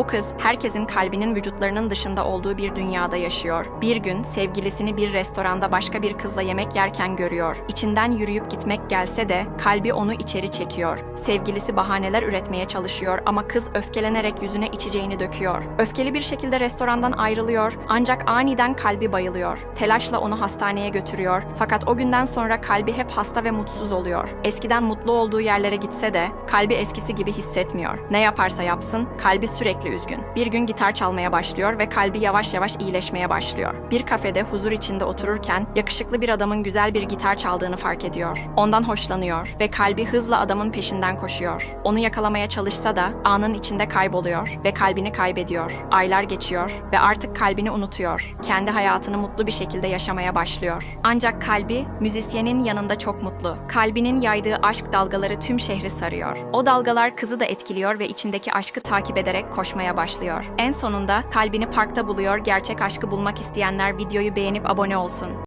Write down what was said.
Bu kız herkesin kalbinin vücutlarının dışında olduğu bir dünyada yaşıyor. Bir gün sevgilisini bir restoranda başka bir kızla yemek yerken görüyor. İçinden yürüyüp gitmek gelse de kalbi onu içeri çekiyor. Sevgilisi bahaneler üretmeye çalışıyor ama kız öfkelenerek yüzüne içeceğini döküyor. Öfkeli bir şekilde restorandan ayrılıyor ancak aniden kalbi bayılıyor. Telaşla onu hastaneye götürüyor fakat o günden sonra kalbi hep hasta ve mutsuz oluyor. Eskiden mutlu olduğu yerlere gitse de kalbi eskisi gibi hissetmiyor. Ne yaparsa yapsın kalbi sürekli üzgün. Bir gün gitar çalmaya başlıyor ve kalbi yavaş yavaş iyileşmeye başlıyor. Bir kafede huzur içinde otururken yakışıklı bir adamın güzel bir gitar çaldığını fark ediyor. Ondan hoşlanıyor ve kalbi hızla adamın peşinden koşuyor. Onu yakalamaya çalışsa da anın içinde kayboluyor ve kalbini kaybediyor. Aylar geçiyor ve artık kalbini unutuyor. Kendi hayatını mutlu bir şekilde yaşamaya başlıyor. Ancak kalbi müzisyenin yanında çok mutlu. Kalbinin yaydığı aşk dalgaları tüm şehri sarıyor. O dalgalar kızı da etkiliyor ve içindeki aşkı takip ederek koşmaya başlıyor. En sonunda kalbini parkta buluyor. Gerçek aşkı bulmak isteyenler videoyu beğenip abone olsun.